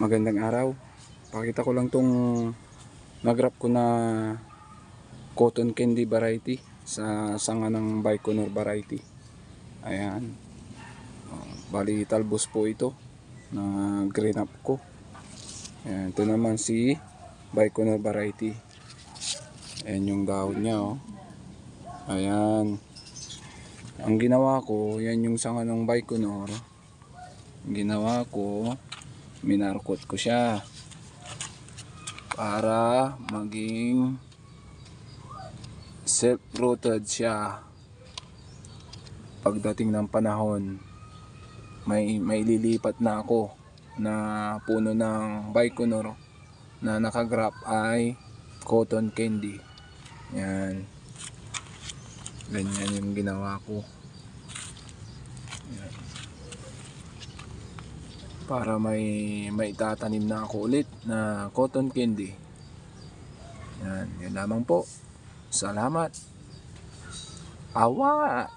Magandang araw. Pakita ko lang tong nagrap ko na cotton candy variety sa sanga ng Baikonur variety. Ayan. Oh, bali talbos po ito na green up ko. Ayan, ito naman si Baikonur variety. Ayan yung dahon niya oh. Ayan. Ang ginawa ko, yan yung sanga ng. Ang ginawa ko, minarkot ko siya para maging self-rooted siya. Pagdating ng panahon may may lilipat na ako na puno ng Baikonur na nakagrap ay cotton candy. Yan. Ganyan yung ginawa ko para may may tatanim na ako ulit na cotton candy. Yan, yan lamang po. Salamat. Awa!